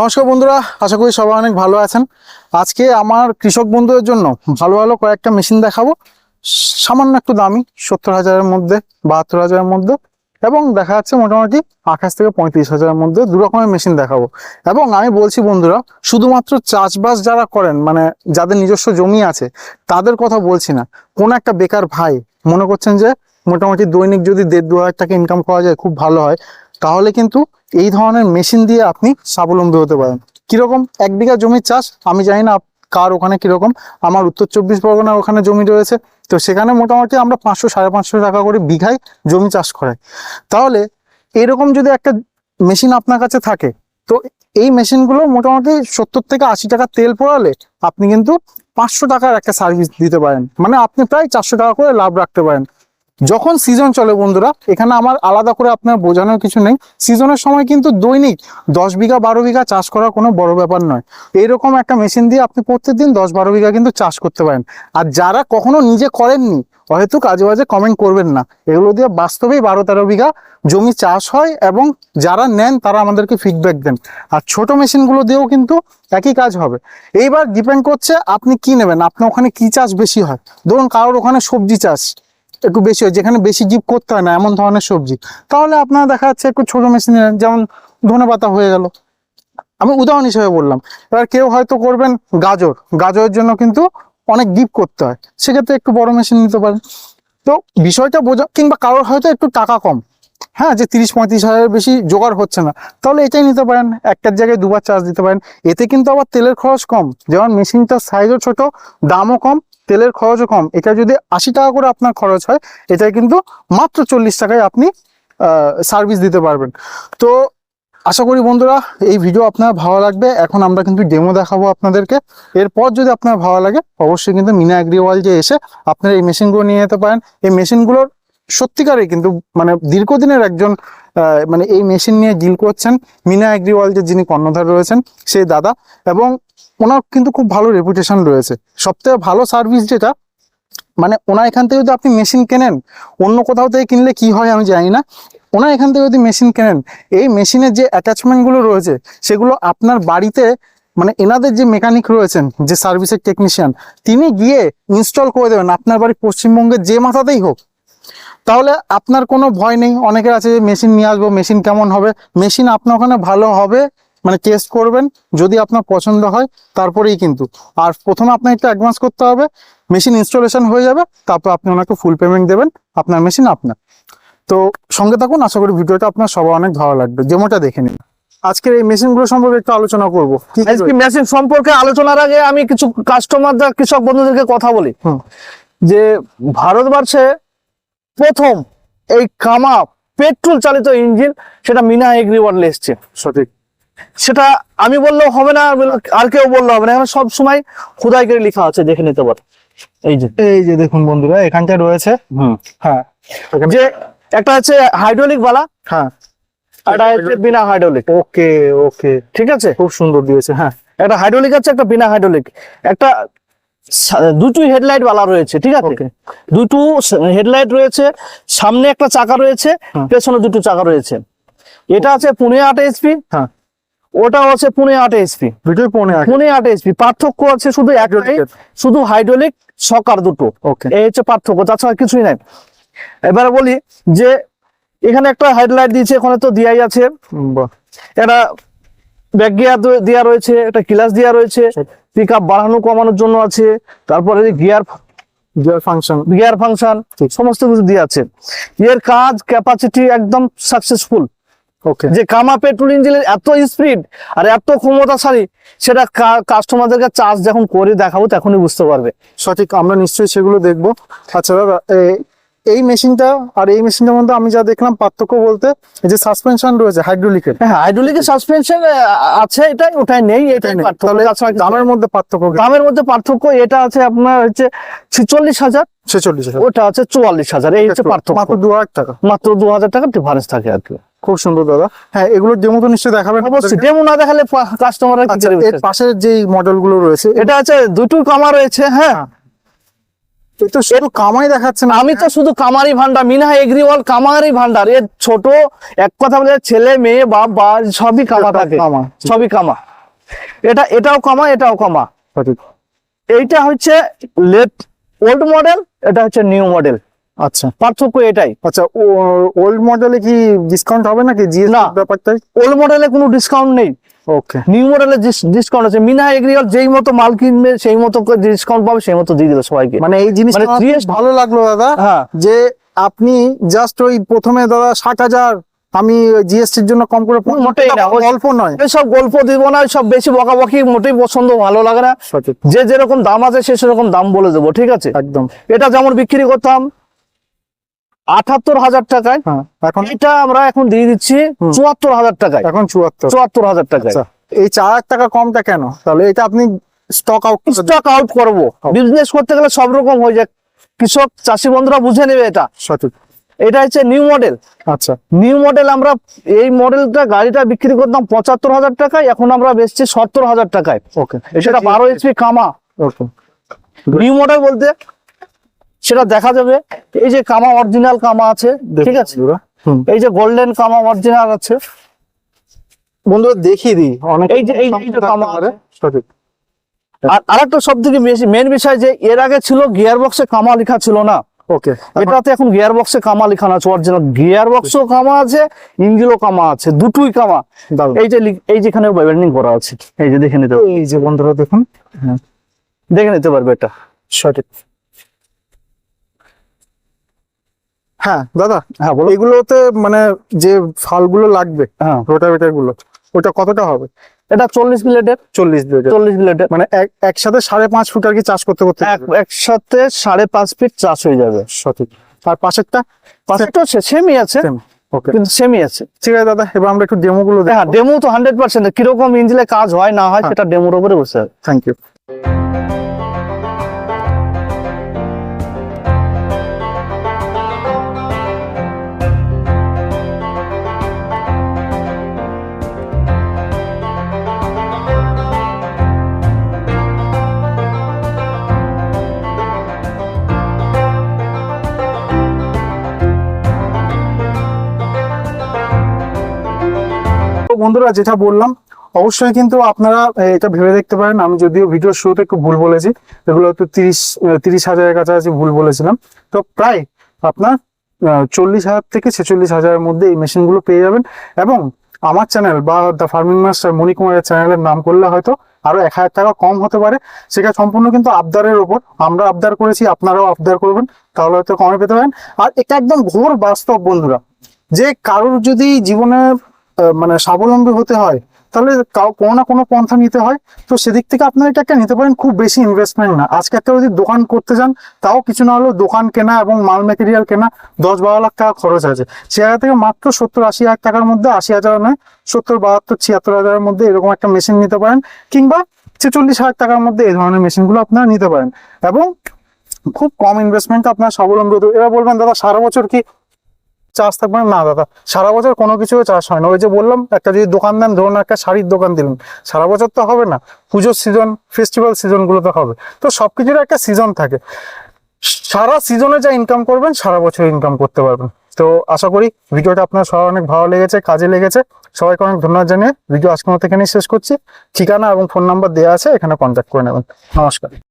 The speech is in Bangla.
নমস্কার বন্ধুরা, আশা করি সবাই অনেক ভালো আছেন। আজকে আমার কৃষক বন্ধুদের জন্য ভালো ভালো কয়েকটা মেশিন দেখাবো। সামান্য একটু দামি, সত্তর হাজারের মধ্যে, বাহাত্তর হাজারের মধ্যে এবং দেখা যাচ্ছে মোটামুটি আঠাশ থেকে পঁয়ত্রিশ হাজারের মধ্যে দু রকমের মেশিন দেখাবো। এবং আমি বলছি বন্ধুরা, শুধুমাত্র চাষবাস যারা করেন মানে যাদের নিজস্ব জমি আছে, তাদের কথা বলছি না। কোন একটা বেকার ভাই মনে করছেন যে মোটামুটি দৈনিক যদি দেড় দু হাজার টাকা ইনকাম করা যায়, খুব ভালো হয়। তাহলে কিন্তু এই ধরনের মেশিন দিয়ে আপনি স্বাবলম্বী হতে পারেন। কীরকম? এক বিঘা জমির চাষ, আমি জানি না কার ওখানে কীরকম। আমার উত্তর চব্বিশ পরগনার ওখানে জমি রয়েছে। তো সেখানে মোটামুটি আমরা পাঁচশো, সাড়ে পাঁচশো টাকা করে বিঘায় জমি চাষ করাই। তাহলে এরকম যদি একটা মেশিন আপনার কাছে থাকে, তো এই মেশিনগুলো মোটামুটি সত্তর থেকে আশি টাকা তেল পড়ালে আপনি কিন্তু পাঁচশো টাকার একটা সার্ভিস দিতে পারেন। মানে আপনি প্রায় চারশো টাকা করে লাভ রাখতে পারেন। যখন সিজন চলে বন্ধুরা, এখানে আমার আলাদা করে আপনার বোঝানোর কিছু নেই। সিজনের সময় কিন্তু দৈনিক দশ বিঘা, বারো বিঘা চাষ করা কোনো বড় ব্যাপার নয়। এইরকম একটা মেশিন দিয়ে আপনি প্রত্যেক দিন দশ, বারো বিঘা কিন্তু চাষ করতে পারেন। আর যারা কখনো নিজে করেননি, হয়তো কাজে বাজে কমেন্ট করবেন না। এগুলো দিয়ে বাস্তবেই বারো, তেরো বিঘা জমি চাষ হয় এবং যারা নেন, তারা আমাদেরকে ফিডব্যাক দেন। আর ছোট মেশিনগুলো দিয়েও কিন্তু একই কাজ হবে। এইবার ডিপেন্ড করছে আপনি কি নেবেন, আপনার ওখানে কি চাষ বেশি হয়? ধরুন কারোর ওখানে সবজি চাষ। একটু বেশি হয়, যেখানে বেশি জীব করতে হয় না, এমন ধরনের সবজি। তাহলে আপনারা দেখা যাচ্ছে একটু ছোট মেশিন, যেমন ধনে পাতা হয়ে গেল। আমি উদাহরণ হিসেবে বললাম, এবার কেউ হয়তো করবেন গাজর। গাজরের জন্য কিন্তু অনেক ডিপ করতে হয়, সেক্ষেত্রে একটু বড় মেশিন নিতে পারেন। তো বিষয়টা বোঝা, কিংবা কারোর হয়তো একটু টাকা কম। হ্যাঁ যে তিরিশ, পঁয়ত্রিশ হাজারের বেশি জোগাড় হচ্ছে না, তাহলে এটাই নিতে পারেন। একটার জায়গায় দুবার চার্জ দিতে পারেন। এতে কিন্তু আবার তেলের খরচ কম। যেমন মেশিনটার সাইজও ছোট, দামও কম তেলের খরচও কম। এটা যদি আশি টাকা করে আপনার খরচ হয়, এটা কিন্তু মাত্র চল্লিশ টাকায় আপনি সার্ভিস দিতে পারবেন। তো আশা করি বন্ধুরা, এই ভিডিও আপনার ভালো লাগবে। এখন আমরা কিন্তু ডেমো দেখাবো আপনাদেরকে। এরপর যদি আপনার ভালো লাগে, অবশ্যই কিন্তু মিনা যে এসে আপনারা এই মেশিনগুলো নিয়ে যেতে পারেন। এই মেশিনগুলোর সত্যিকারে কিন্তু মানে দীর্ঘদিনের একজন মানে এই মেশিন নিয়ে ডিল করছেন মিনা অ্যাগ্রিওয়াল যে যিনি কর্ণধার রয়েছেন, সেই দাদা। এবং ওনার কিন্তু খুব ভালো রেপুটেশন রয়েছে। সবথেকে ভালো সার্ভিস যেটা মানে ওনার এখান থেকে যদি আপনি মেশিন কেনেন, অন্য কোথাও থেকে কিনলে কি হয় আমি জানি না, ওনার এখান থেকে যদি মেশিন কেনেন, এই মেশিনের যে অ্যাটাচমেন্টগুলো রয়েছে, সেগুলো আপনার বাড়িতে মানে এনাদের যে মেকানিক রয়েছেন, যে সার্ভিসের টেকনিশিয়ান তিনি গিয়ে ইনস্টল করে দেবেন, আপনার বাড়ি পশ্চিমবঙ্গের যে মাথাতেই হোক। তাহলে আপনার কোনো ভয় নেই, অনেকের আছে যে মেশিন নিয়ে আসব মেশিন কেমন হবে মেশিন আপনার ওখানে ভালো হবে মানে টেস্ট করবেন যদি আপনার পছন্দ হয় তারপরেই কিন্তু। আর প্রথমে আপনার একটু অ্যাডভান্স করতে হবে মেশিন ইনস্টলেশন হয়ে যাবে তারপর আপনি ওনাকে ফুল পেমেন্ট দেবেন আপনার মেশিন আপনার। তো সঙ্গে থাকুন আশা করি ভিডিওটা আপনার সবার অনেক ভালো লাগবে। যেমনটা দেখে নিন। আজকের এই মেশিনগুলো সম্পর্কে একটু আলোচনা করব। আজকে মেশিন সম্পর্কে আলোচনার আগে আমি কিছু কাস্টমার কৃষক বন্ধুদেরকে কথা বলি। যে ভারতবর্ষে প্রথম এই কামা পেট্রোল চালিত ইঞ্জিন সেটা মিনা এগ্রিওয়ার্ল্ড এসছে। সঠিক। সেটা আমি বললেও হবে না আর কেউ বললে হবে না। এখানে সব সময় খোদাই করে লেখা আছে দেখে নিতে পারো। এই যে। এই যে দেখুন বন্ধুরা এখানটায় রয়েছে। হুম। হ্যাঁ। যে একটা আছে হাইড্রোলিক বালা হ্যাঁ। হচ্ছে বিনা হাইড্রোলিক ওকে ওকে। ঠিক আছে? খুব সুন্দর দিয়েছে হ্যাঁ। একটা হাইড্রোলিক আছে একটা বিনা হাইড্রোলিক একটা হেডলাইট বালা রয়েছে ঠিক আছে? দুটো হেডলাইট রয়েছে সামনে একটা চাকা রয়েছে পেছনে দুটো চাকা রয়েছে। এটা আছে পুনে আট এইচপি হ্যাঁ। ওটাও আছে পুনে আট দুটোই পৌনে আট। পুনে আট এইচপি পার্থক্য আছে শুধু একটাই। শুধু হাইড্রোলিক সকার দুটো। ওকে এই হচ্ছে পার্থক্য তাছাড়া কিছুই নাই। এবারে বলি যে এখানে একটা হেডলাইট দিয়েছে এখানে তো দিয়াই আছে। এটা ব্যাক গিয়ার দেওয়া রয়েছে একটা ক্লাস দেওয়া রয়েছে। পিক আপ বাড়ানো কমানোর জন্য আছে। তারপরে gear gear function gear function. সমস্ত কিছু দিয়ে আছে। এর কাজ ক্যাপাসিটি একদম সাকসেসফুল যে কামা পেট্রোল ইঞ্জিনের এত স্পিড আর এত ক্ষমতাশালী সেটা কাস্টমারদেরকে চার্জ যখন করে দেখাবো তখনই বুঝতে পারবে। সঠিক আমরা নিশ্চয়ই সেগুলো দেখব। আচ্ছা দাদা এই মেশিনটা আর এই মেশিনটার মধ্যে আমি যা দেখলাম পার্থক্য বলতে যে সাসপেনশন রয়েছে হাইড্রোলিকের হ্যাঁ হাইড্রোলিকের সাসপেনশন আছে এটাই ওটাই নেই এটাই পার্থক্য। তাহলে তাছাড়া দামের মধ্যে পার্থক্য? দামের মধ্যে পার্থক্য এটা আছে আপনার হচ্ছে ছিচল্লিশ হাজার। ছেচল্লিশ হাজার। ওটা আছে চুয়াল্লিশ হাজার এই হচ্ছে পার্থক্য। মাত্র দু হাজার টাকা। মাত্র দু হাজার টাকা ডিফারেন্স থাকে আর কি। খুব সুন্দর দাদা। হ্যাঁ এগুলোর ডেমো তো নিশ্চয়ই দেখাবেন। অবশ্যই ডেমো না দেখালে কাস্টমাররা আচ্ছা এর পাশের যে মডেলগুলো রয়েছে এটা আছে দুটো কামা রয়েছে হ্যাঁ। এ তো শুধু কামাই দেখাচ্ছে না। আমি তো শুধু কামারি ভান্ডার মিনা এগ্রিওয়াল কামারি ভান্ডার। এর ছোট এক কথা বলে ছেলে মেয়ে বাপ বা সবই কামা থাকে। সবই কামা। এটা এটাও কামা এটাও কামা। এইটা হচ্ছে লেট ওল্ড মডেল এটা হচ্ছে নিউ মডেল আচ্ছা। পার্থক্য এটাই। আচ্ছা ওল্ড মডেলে কি ডিসকাউন্ট হবে নাকি? জিএসটি না। ব্যাপারটাই? ওল্ড মডেলে কোনো ডিসকাউন্ট নেই। ওকে নিউ মডেলে ডিসকাউন্ট আছে মিনা এগ্রিওয়াল যেই মতো মাল কিনবে সেই মতো ডিসকাউন্ট পাবে সেই মতো দিয়ে দিবে সবাইকে। মানে এই জিনিসটা মানে ভালো লাগল দাদা হ্যাঁ। যে আপনি জাস্ট ওই প্রথমে দাদা ষাট হাজার আমি জিএসটির জন্য কম করে মোটেই না, অল্প নয়। এসব গল্প দিব না সব বেশি বকাবকি মোটেই পছন্দ ভালো লাগে না। যে যেরকম দাম আছে সে সেরকম দাম বলে দেবো ঠিক আছে? একদম। এটা যেমন বিক্রি করতাম আঠাত্তর হাজার টাকায়। হ্যাঁ এখন? এটা আমরা এখন দিয়ে দিচ্ছি চুয়াত্তর হাজার টাকায়। এখন চুয়াত্তর। চুয়াত্তর হাজার টাকায়। আচ্ছা এই চার হাজার টাকা কমটা কেন? তাহলে এটা আপনি স্টক আউট স্টক আউট করব। বিজনেস করতে গেলে সব রকম হয়ে যায়। কৃষক চাষি বন্ধুরা বুঝে নেবে এটা। সঠিক। এটা হচ্ছে নিউ মডেল আচ্ছা। নিউ মডেল আমরা এই মডেলটা গাড়িটা বিক্রি করতাম পঁচাত্তর হাজার টাকায় এখন আমরা বেচছি সত্তর হাজার টাকায়। ওকে সেটা বারো এইচপি কামা ওকে নিউ মডেল বলতে সেটা দেখা যাবে। এই যে কামা অরিজিনাল কামা আছে ঠিক আছে? এই যে গোল্ডেন কামা অরিজিনাল আছে। বন্ধুরা দেখিয়ে দিই। অনেক এই যে- এই- যে কামা। সঠিক। আর আরেকটা সব থেকে মেন বিষয় যে এর আগে ছিল গিয়ার বক্সে কামা লেখা ছিল না। ওকে এটাতে এখন গিয়ার বক্সে কামা লেখা আছে অরিজিনাল গিয়ার বক্সও কামা আছে ইঞ্জিনও কামা আছে দুটোই কামা। এই যে এই যেখানে ব্যান্ডিং করা আছে এই যে দেখে নিতে এই যে বন্ধুরা দেখুন। দেখে নিতে পারবে এটা। সঠিক। হ্যাঁ দাদা হ্যাঁ বলো। এগুলোতে মানে যে ফালগুলো লাগবে হ্যাঁ। রোটাভেটারগুলো ওটা কতটা হবে? এটা চল্লিশ প্লেটের চল্লিশ ব্লেডের। চল্লিশ প্লেটের মানে একসাথে সাড়ে পাঁচ ফুট আর কি চাষ করতে করতে এক একসাথে সাড়ে পাঁচ ফিট চাষ হয়ে যাবে। সঠিক। আর পাশেরটা? পাশেরটা সেমই আছে ওকে। কিন্তু সেমই আছে। ঠিক আছে দাদা এবার আমরা একটু ডেমো গুলো হ্যাঁ ডেমো তো হান্ড্রেড পার্সেন্ট কীরকম ইঞ্জিনে কাজ হয় না হয় হ্যাঁ। সেটা ডেমোর উপরে বসে থ্যাংক ইউ বন্ধুরা, যেটা বললাম, অবশ্যই কিন্তু আপনারা এটা ভেবে দেখতে পারেন। আমি যদিও ভিডিওর শুরুতে একটু ভুল বলেছি, এগুলো তো তিরিশ তিরিশ হাজারের কাছাকাছি ভুল বলেছিলাম। তো প্রায় আপনার চল্লিশ হাজার থেকে ছেচল্লিশ হাজারের মধ্যে এই মেশিনগুলো পেয়ে যাবেন। এবং আমার চ্যানেল বা দ্য ফার্মিং মাস্টার মণিকুমারের চ্যানেলের নাম করলে হয়তো আরও এক হাজার টাকা কম হতে পারে। সেটা সম্পূর্ণ কিন্তু আবদারের ওপর। আমরা আবদার করেছি, আপনারাও আবদার করবেন, তাহলে হয়তো কমে পেতে পারেন। আর এটা একদম ঘোর বাস্তব বন্ধুরা। যে কারোর যদি জীবনে মানে স্বাবলম্বী হতে হয়, তাহলে কোনো না কোনো পন্থা নিতে হয়। তো সেদিক থেকে আপনারা এটা একটা নিতে পারেন, খুব বেশি ইনভেস্টমেন্ট না। আজকে একটা যদি দোকান করতে যান, তাও কিছু না হলেও দোকান কেনা এবং মাল মেটেরিয়াল কেনা দশ বারো লাখ টাকা খরচ আছে। সে জায়গা থেকে মাত্র সত্তর আশি হাজার টাকার মধ্যে, আশি হাজার নয়, সত্তর, বাহাত্তর, ছিয়াত্তর হাজারের মধ্যে এরকম একটা মেশিন নিতে পারেন, কিংবা ছেচল্লিশ হাজার টাকার মধ্যে এই ধরনের মেশিনগুলো আপনারা নিতে পারেন। এবং খুব কম ইনভেস্টমেন্ট আপনার স্বাবলম্বী হতে এবার বলবেন, দাদা, সারা বছর কি চাষ থাকবে না? না, দাদা। সারা বছর কোনো কিছু চাষ হয় না। ওই যে বললাম, একটা যদি দোকান দেন, ধরুন একটা শাড়ির দোকান দিলেন, সারা বছর তো হবে না। পুজোর সিজন ফেস্টিভ্যাল সিজনগুলো তো হবে। তো সবকিছুর একটা সিজন থাকে। সারা সিজনে যা ইনকাম করবেন, সারা বছর ইনকাম করতে পারবেন। তো আশা করি ভিডিওটা আপনার সবার অনেক ভালো লেগেছে, কাজে লেগেছে। সবাইকে অনেক ধন্যবাদ জানিয়ে ভিডিও আজকের মতো এখানেই শেষ করছি। ঠিকানা এবং ফোন নাম্বার দেওয়া আছে, এখানে কন্ট্যাক্ট করে নেবেন। নমস্কার।